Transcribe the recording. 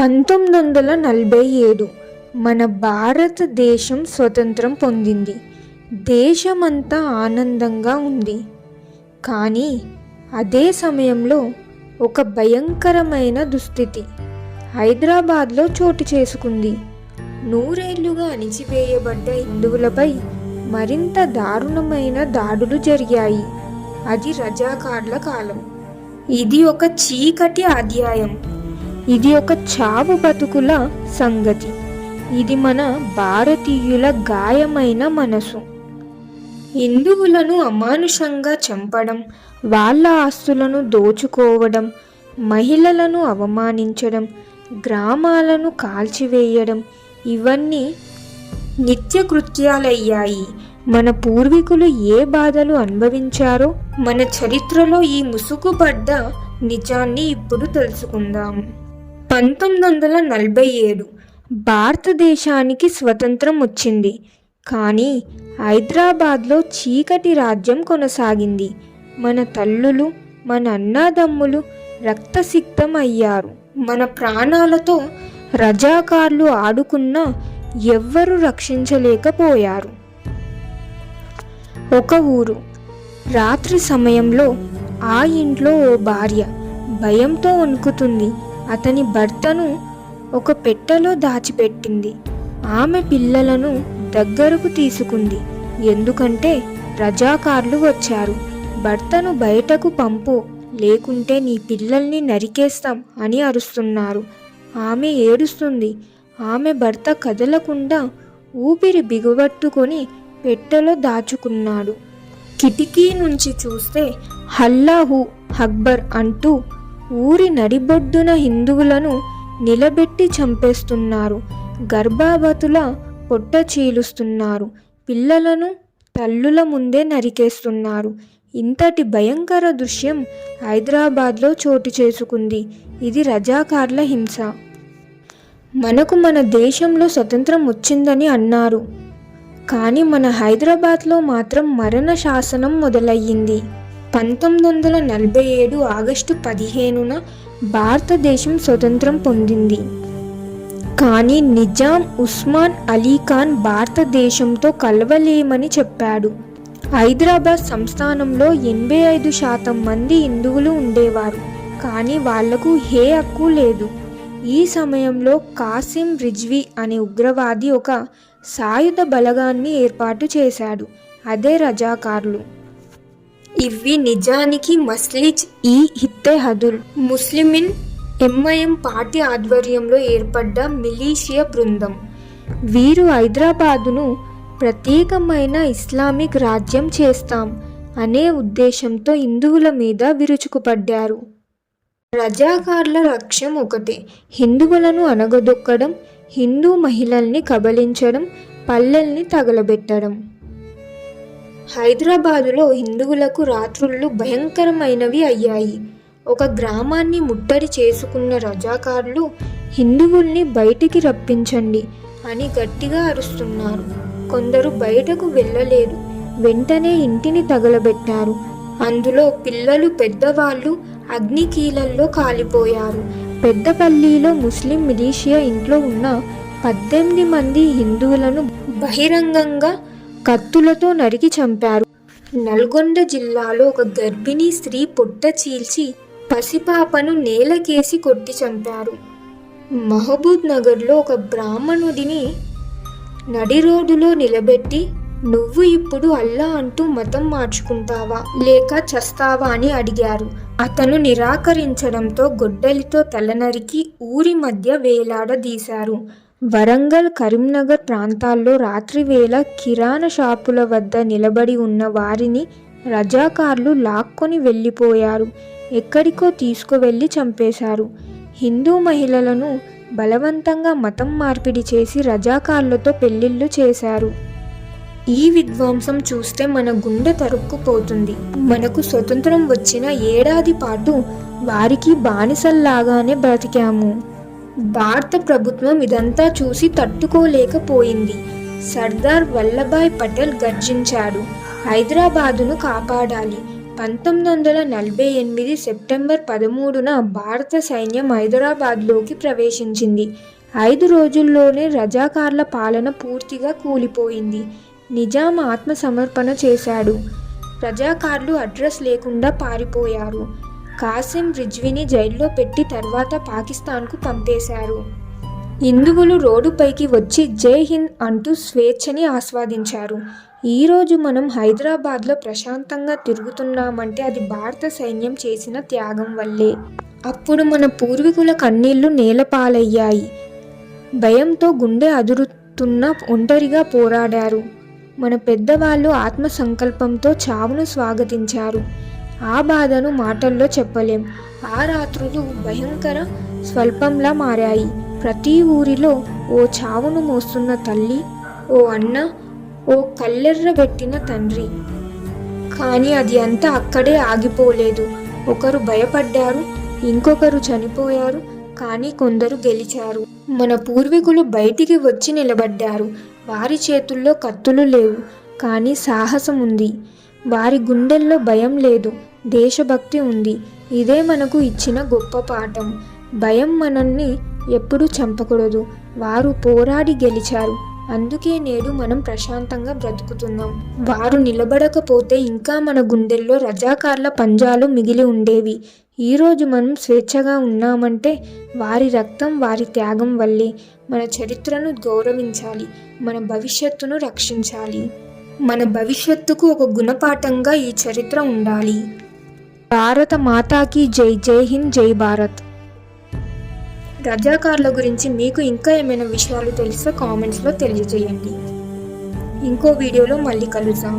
పంతొమ్మిది వందల నలభై ఏడు మన భారతదేశం స్వతంత్రం పొందింది. దేశమంతా ఆనందంగా ఉంది. కానీ అదే సమయంలో ఒక భయంకరమైన దుస్థితి హైదరాబాద్లో చోటు చేసుకుంది. నూరేళ్ళుగా అణిచివేయబడ్డ హిందువులపై మరింత దారుణమైన దాడులు జరిగాయి. అది రజాకార్ల కాలం. ఇది ఒక చీకటి అధ్యాయం. ఇది ఒక చావు బతుకుల సంగతి. ఇది మన భారతీయుల గాయమైన మనసు. హిందువులను అమానుషంగా చంపడం వాళ్ళ ఆస్తులను దోచుకోవడం మహిళలను అవమానించడం గ్రామాలను కాల్చివేయడం ఇవన్నీ నిత్యకృత్యాలయ్యాయి. మన పూర్వీకులు ఏ బాధలు అనుభవించారో మన చరిత్రలో ఈ ముసుగుపడ్డ నిజాన్ని ఇప్పుడు తెలుసుకుందాం. పంతొమ్మిది వందల నలభై ఏడు భారతదేశానికి స్వతంత్రం వచ్చింది. కానీ హైదరాబాద్లో చీకటి రాజ్యం కొనసాగింది. మన తల్లులు మన అన్నాదమ్ములు రక్తసిక్తం అయ్యారు. మన ప్రాణాలతో రజాకార్లు ఆడుకున్నా ఎవ్వరూ రక్షించలేకపోయారు. ఒక ఊరు రాత్రి సమయంలో ఆ ఇంట్లో ఓ భార్య భయంతో వణుకుతుంది. అతని భర్తను ఒక పెట్టెలో దాచిపెట్టింది. ఆమె పిల్లలను దగ్గరకు తీసుకుంది. ఎందుకంటే రజాకార్లు వచ్చారు. భర్తను బయటకు పంపు లేకుంటే నీ పిల్లల్ని నరికేస్తాం అని అరుస్తున్నారు. ఆమె ఏడుస్తుంది. ఆమె భర్త కదలకుండా ఊపిరి బిగబట్టుకొని పెట్టెలో దాచుకున్నాడు. కిటికీ నుంచి చూస్తే హల్లాహు అక్బర్ అంటూ ఊరి నడిబొడ్డున హిందువులను నిలబెట్టి చంపేస్తున్నారు. గర్భావతుల పొట్ట చీలుస్తున్నారు. పిల్లలను తల్లుల ముందే నరికేస్తున్నారు. ఇంతటి భయంకర దృశ్యం హైదరాబాద్లో చోటు చేసుకుంది. ఇది రజాకార్ల హింస. మనకు మన దేశంలో స్వతంత్రం వచ్చిందని అన్నారు. కానీ మన హైదరాబాద్లో మాత్రం మరణ శాసనం మొదలయ్యింది. పంతొమ్మిది వందల నలభై ఏడు ఆగస్టు పదిహేనున భారతదేశం స్వతంత్రం పొందింది. కానీ నిజాం ఉస్మాన్ అలీ ఖాన్ భారతదేశంతో కలవలేమని చెప్పాడు. హైదరాబాద్ సంస్థానంలో ఎనభై ఐదు శాతం మంది హిందువులు ఉండేవారు. కానీ వాళ్ళకు ఏ హక్కు లేదు. ఈ సమయంలో కాసిం రిజ్వీ అనే ఉగ్రవాది ఒక సాయుధ బలగాన్ని ఏర్పాటు చేశాడు. అదే రజాకారులు. ఇవి నిజానికి మస్లిజ్ ఈ హిత్తెహదుల్ ముస్లిమిన్ ఎంఐఎం పార్టీ ఆధ్వర్యంలో ఏర్పడ్డ మిలీషియా బృందం. వీరు హైదరాబాదును ప్రత్యేకమైన ఇస్లామిక్ రాజ్యం చేస్తాం అనే ఉద్దేశంతో హిందువుల మీద విరుచుకుపడ్డారు. రజాకార్ల లక్ష్యం ఒకటే హిందువులను అనగదొక్కడం హిందూ మహిళల్ని కబలించడం పల్లెల్ని తగలబెట్టడం. హైదరాబాదులో హిందువులకు రాత్రుళ్ళు భయంకరమైనవి అయ్యాయి. ఒక గ్రామాన్ని ముట్టడి చేసుకున్న రజాకారులు హిందువుల్ని బయటికి రప్పించండి అని గట్టిగా అరుస్తున్నారు. కొందరు బయటకు వెళ్ళలేదు. వెంటనే ఇంటిని తగలబెట్టారు. అందులో పిల్లలు పెద్దవాళ్ళు అగ్నికీలల్లో కాలిపోయారు. పెద్దపల్లిలో ముస్లిం మిలీషియా ఇంట్లో ఉన్న పద్దెనిమిది మంది హిందువులను బహిరంగంగా కత్తులతో నరికి చంపారు. నల్గొండ జిల్లాలో ఒక గర్భిణీ స్త్రీ పొట్ట చీల్చి పసిపాపను నేలకేసి కొట్టి చంపారు. మహబూబ్ నగర్లో ఒక బ్రాహ్మణుడిని నడి రోడ్డులో నిలబెట్టి నువ్వు ఇప్పుడు అల్లా అంటూ మతం మార్చుకుంటావా? లేక చస్తావా? అని అడిగారు. అతను నిరాకరించడంతో గొడ్డలితో తలనరికి ఊరి మధ్య వేలాడదీశారు. వరంగల్ కరీంనగర్ ప్రాంతాల్లో రాత్రివేళ కిరాణా షాపుల వద్ద నిలబడి ఉన్న వారిని రజాకార్లు లాక్కొని వెళ్ళిపోయారు. ఎక్కడికో తీసుకువెళ్ళి చంపేశారు. హిందూ మహిళలను బలవంతంగా మతం మార్పిడి చేసి రజాకార్లతో పెళ్ళిళ్ళు చేశారు. ఈ విధ్వంసం చూస్తే మన గుండె తరుక్కుపోతుంది. మనకు స్వతంత్రం వచ్చిన ఏడాది పాటు వారికి బానిసల్లాగానే బ్రతికాము. భారత ప్రభుత్వం ఇదంతా చూసి తట్టుకోలేకపోయింది. సర్దార్ వల్లభాయ్ పటేల్ గర్జించాడు. హైదరాబాదును కాపాడాలి. పంతొమ్మిది వందల నలభై ఎనిమిది సెప్టెంబర్ పదమూడున భారత సైన్యం హైదరాబాద్లోకి ప్రవేశించింది. ఐదు రోజుల్లోనే రజాకార్ల పాలన పూర్తిగా కూలిపోయింది. నిజాం ఆత్మసమర్పణ చేశాడు. రజాకార్లు అడ్రస్ లేకుండా పారిపోయారు. కాసిం రిజ్వీని జైల్లో పెట్టి తర్వాత పాకిస్తాన్కు పంపేశారు. హిందువులు రోడ్డుపైకి వచ్చి జై హింద్ అంటూ స్వేచ్ఛని ఆస్వాదించారు. ఈరోజు మనం హైదరాబాద్లో ప్రశాంతంగా తిరుగుతున్నామంటే అది భారత సైన్యం చేసిన త్యాగం వల్లే. అప్పుడు మన పూర్వీకుల కన్నీళ్ళు నేలపాలయ్యాయి. భయంతో గుండె అదురుతున్న ఒంటరిగా పోరాడారు. మన పెద్దవాళ్ళు ఆత్మ సంకల్పంతో చావును స్వాగతించారు. ఆ బాధను మాటల్లో చెప్పలేం. ఆ రాత్రులు భయంకర స్వల్పంలా మారాయి. ప్రతి ఊరిలో ఓ చావును మోస్తున్న తల్లి ఓ అన్న ఓ కల్లెర్రబెట్టిన తండ్రి. కానీ అది అంతా అక్కడే ఆగిపోలేదు. ఒకరు భయపడ్డారు ఇంకొకరు చనిపోయారు కానీ కొందరు గెలిచారు. మన పూర్వీకులు బయటికి వచ్చి నిలబడ్డారు. వారి చేతుల్లో కత్తులు లేవు కానీ సాహసం ఉంది. వారి గుండెల్లో భయం లేదు. దేశభక్తి ఉంది. ఇదే మనకు ఇచ్చిన గొప్ప పాఠం. భయం మనల్ని ఎప్పుడూ చంపకూడదు. వారు పోరాడి గెలిచారు. అందుకే నేడు మనం ప్రశాంతంగా బ్రతుకుతున్నాం. వారు నిలబడకపోతే ఇంకా మన గుండెల్లో రజాకార్ల పంజాలు మిగిలి ఉండేవి. ఈరోజు మనం స్వేచ్ఛగా ఉన్నామంటే వారి రక్తం వారి త్యాగం వల్లే మన చరిత్రను గౌరవించాలి. మన భవిష్యత్తును రక్షించాలి. మన భవిష్యత్తుకు ఒక గుణపాఠంగా ఈ చరిత్ర ఉండాలి. భారత మాతాకి జై జై హింద్ జై భారత్. రజాకార్ల గురించి మీకు ఇంకా ఏమైనా విషయాలు తెలిస్తే కామెంట్స్లో తెలియజేయండి. ఇంకో వీడియోలో మళ్ళీ కలుద్దాం.